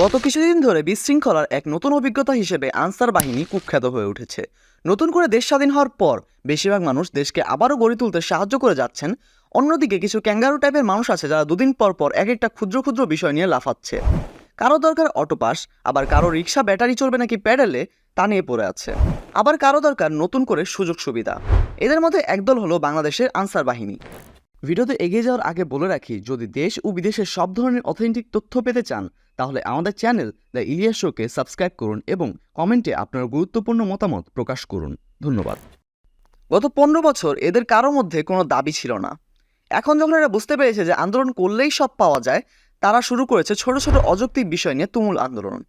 গত কিছুদিন ধরে বিশৃঙ্খলার এক নতুন অভিজ্ঞতা হিসেবে আনসার বাহিনী কুখ্যাত হয়ে উঠেছে। নতুন করে দেশ স্বাধীন হওয়ার পর বেশিরভাগ মানুষ দেশকে আবারও গড়ে তুলতে সাহায্য করে যাচ্ছেন। অন্যদিকে কিছু ক্যাঙ্গারু টাইপের মানুষ আছে যারা দুদিন পর পর এক একটা ক্ষুদ্র ক্ষুদ্র বিষয় নিয়ে লাফাচ্ছে। কারও দরকার অটোপাস, আবার কারও রিক্সা ব্যাটারি চলবে নাকি প্যাডেলে, তা নিয়ে পড়ে আছে। আবার কারও দরকার নতুন করে সুযোগ সুবিধা। এদের মধ্যে একদল হলো বাংলাদেশের আনসার বাহিনী। ভিডিওতে এগিয়ে যাওয়ার আগে বলে রাখি, যদি দেশ ও বিদেশের সব ধরনের অথেন্টিক তথ্য পেতে চান তাহলে আমাদের চ্যানেল দ্য ইলিয়াস শোকে সাবস্ক্রাইব করুন এবং কমেন্টে আপনার গুরুত্বপূর্ণ মতামত প্রকাশ করুন। ধন্যবাদ। গত পনেরো বছর এদের কারও মধ্যে কোনো দাবি ছিল না। এখন যখন এরা বুঝতে পেরেছে যে আন্দোলন করলেই সব পাওয়া যায়, তারা শুরু করেছে ছোট ছোট অযৌক্তিক বিষয় নিয়ে তুমুল আন্দোলন।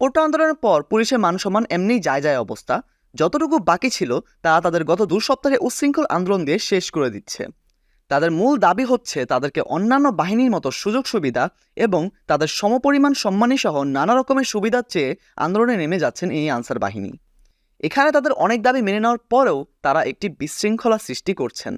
কোটা আন্দোলনের পর পুলিশের মান সম্মান এমনিই যায় যায় অবস্থা। যতটুকু বাকি ছিল, তারা তাদের গত দু সপ্তাহে উচ্ছৃঙ্খল আন্দোলন দিয়ে শেষ করে দিচ্ছে। তাদের মূল দাবি হচ্ছে তাদেরকে অন্যান্য বাহিনীর মতো সুযোগ সুবিধা এবং তাদের সমপরিমাণ সম্মানী সহ নানা রকমের সুবিধার চেয়ে আন্দোলনে নেমে যাচ্ছেন এই আনসার বাহিনী। এখানে তাদের অনেক দাবি মেনে নেওয়ার পরেও তারা একটি বিশৃঙ্খলা সৃষ্টি করছেন।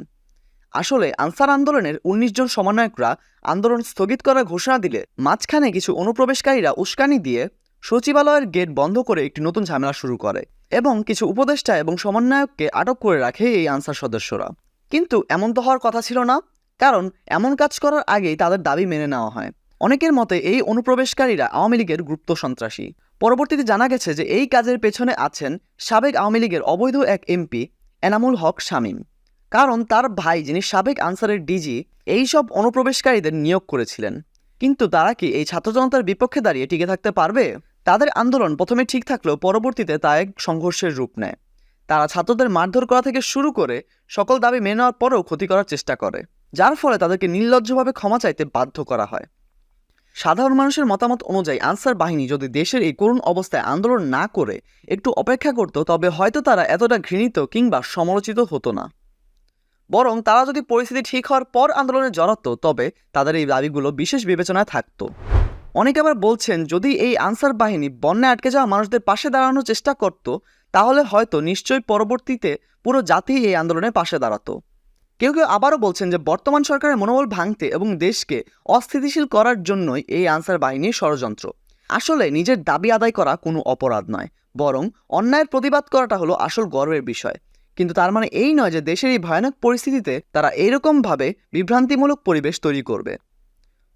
আসলে আনসার আন্দোলনের উনিশ জন সমন্বয়করা আন্দোলন স্থগিত করার ঘোষণা দিলে মাঝখানে কিছু অনুপ্রবেশকারীরা উস্কানি দিয়ে সচিবালয়ের গেট বন্ধ করে একটি নতুন ঝামেলা শুরু করে এবং কিছু উপদেষ্টা এবং সমন্বয়ককে আটক করে রাখে এই আনসার সদস্যরা। কিন্তু এমন তো হওয়ার কথা ছিল না, কারণ এমন কাজ করার আগেই তাদের দাবি মেনে নেওয়া হয়। অনেকের মতে এই অনুপ্রবেশকারীরা আওয়ামী লীগের গুপ্ত সন্ত্রাসী। পরবর্তীতে জানা গেছে যে এই কাজের পেছনে আছেন সাবেক আওয়ামী লীগের অবৈধ এক এমপি এনামুল হক শামীম। কারণ তার ভাই যিনি সাবেক আনসারের ডিজি, এই সব অনুপ্রবেশকারীদের নিয়োগ করেছিলেন। কিন্তু তারা কি এই ছাত্র জনতার বিপক্ষে দাঁড়িয়ে টিকে থাকতে পারবে? তাদের আন্দোলন প্রথমে ঠিক থাকলেও পরবর্তীতে তা এক সংঘর্ষের রূপ নেয়। তারা ছাত্রদের মারধর করা থেকে শুরু করে সকল দাবি মেনে নেওয়ার পরেও ক্ষতি করার চেষ্টা করে, যার ফলে তাদেরকে নির্লজ্জভাবে ক্ষমা চাইতে বাধ্য করা হয়। সাধারণ মানুষের মতামত অনুযায়ী আনসার বাহিনী যদি দেশের এই করুণ অবস্থায় আন্দোলন না করে একটু অপেক্ষা করত, তবে হয়তো তারা এতটা ঘৃণিত কিংবা সমালোচিত হতো না। বরং তারা যদি পরিস্থিতি ঠিক হওয়ার পর আন্দোলনে জড়াতো, তবে তাদের এই দাবিগুলো বিশেষ বিবেচনায় থাকতো। অনেকে আবার বলছেন, যদি এই আনসার বাহিনী বন্যায় আটকে যাওয়া মানুষদের পাশে দাঁড়ানোর চেষ্টা করত তাহলে হয়তো নিশ্চয়ই পরবর্তীতে পুরো জাতি এই আন্দোলনের পাশে দাঁড়াতো। কেউ কেউ আবারও বলছেন যে বর্তমান সরকারের মনোবল ভাঙতে এবং দেশকে অস্থিতিশীল করার জন্যই এই আনসার বাহিনীর ষড়যন্ত্র। আসলে নিজের দাবি আদায় করা কোনো অপরাধ নয়, বরং অন্যায়ের প্রতিবাদ করাটা হলো আসল গর্বের বিষয়। কিন্তু তার মানে এই নয় যে দেশের এই ভয়ানক পরিস্থিতিতে তারা এইরকমভাবে বিভ্রান্তিমূলক পরিবেশ তৈরি করবে।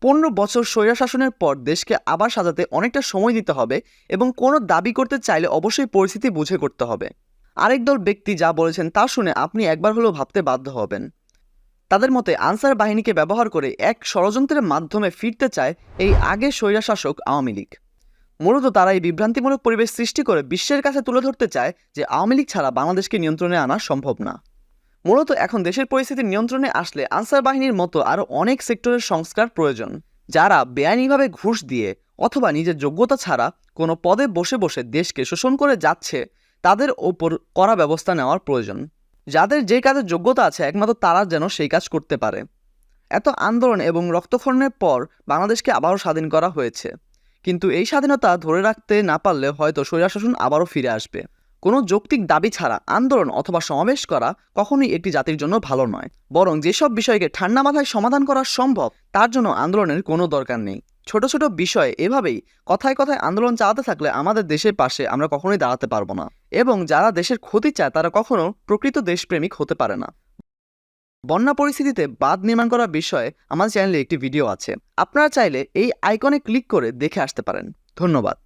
পনেরো বছর স্বৈরাশাসনের পর দেশকে আবার সাজাতে অনেকটা সময় দিতে হবে এবং কোনো দাবি করতে চাইলে অবশ্যই পরিস্থিতি বুঝে করতে হবে। আরেক দল ব্যক্তি যা বলেছেন তা শুনে আপনি একবার হলেও ভাবতে বাধ্য হবেন। তাদের মতে আনসার বাহিনীকে ব্যবহার করে এক ষড়যন্ত্রের মাধ্যমে ফিরতে চায় এই আগের স্বৈরাশাসক আওয়ামী লীগ। মূলত তারা এই বিভ্রান্তিমূলক পরিবেশ সৃষ্টি করে বিশ্বের কাছে তুলে ধরতে চায় যে আওয়ামী লীগ ছাড়া বাংলাদেশকে নিয়ন্ত্রণে আনা সম্ভব না। মূলত এখন দেশের পরিস্থিতি নিয়ন্ত্রণে আসলে আনসার বাহিনীর মতো আরও অনেক সেক্টরের সংস্কার প্রয়োজন, যারা বেআইনিভাবে ঘুষ দিয়ে অথবা নিজের যোগ্যতা ছাড়া কোনো পদে বসে বসে দেশকে শোষণ করে যাচ্ছে, তাদের ওপর করা ব্যবস্থা নেওয়ার প্রয়োজন। যাদের যে কাজের যোগ্যতা আছে, একমাত্র তারা যেন সেই কাজ করতে পারে। এত আন্দোলন এবং রক্তক্ষরণের পর বাংলাদেশকে আবারও স্বাধীন করা হয়েছে। কিন্তু এই স্বাধীনতা ধরে রাখতে না পারলে হয়তো স্বৈরাশাসন আবারও ফিরে আসবে। কোনো যৌক্তিক দাবি ছাড়া আন্দোলন অথবা সমাবেশ করা কখনোই একটি জাতির জন্য ভালো নয়। বরং যেসব বিষয়কে ঠান্ডা মাথায় সমাধান করা সম্ভব, তার জন্য আন্দোলনের কোনো দরকার নেই। ছোট ছোট বিষয়ে এভাবেই কথায় কথায় আন্দোলন চালাতে থাকলে আমাদের দেশের পাশে আমরা কখনোই দাঁড়াতে পারব না এবং যারা দেশের ক্ষতি চায়, তারা কখনো প্রকৃত দেশপ্রেমিক হতে পারে না। বন্যা পরিস্থিতিতে বাঁধ নির্মাণ করার বিষয়ে আমার চ্যানেলে একটি ভিডিও আছে। আপনারা চাইলে এই আইকনে ক্লিক করে দেখে আসতে পারেন। ধন্যবাদ।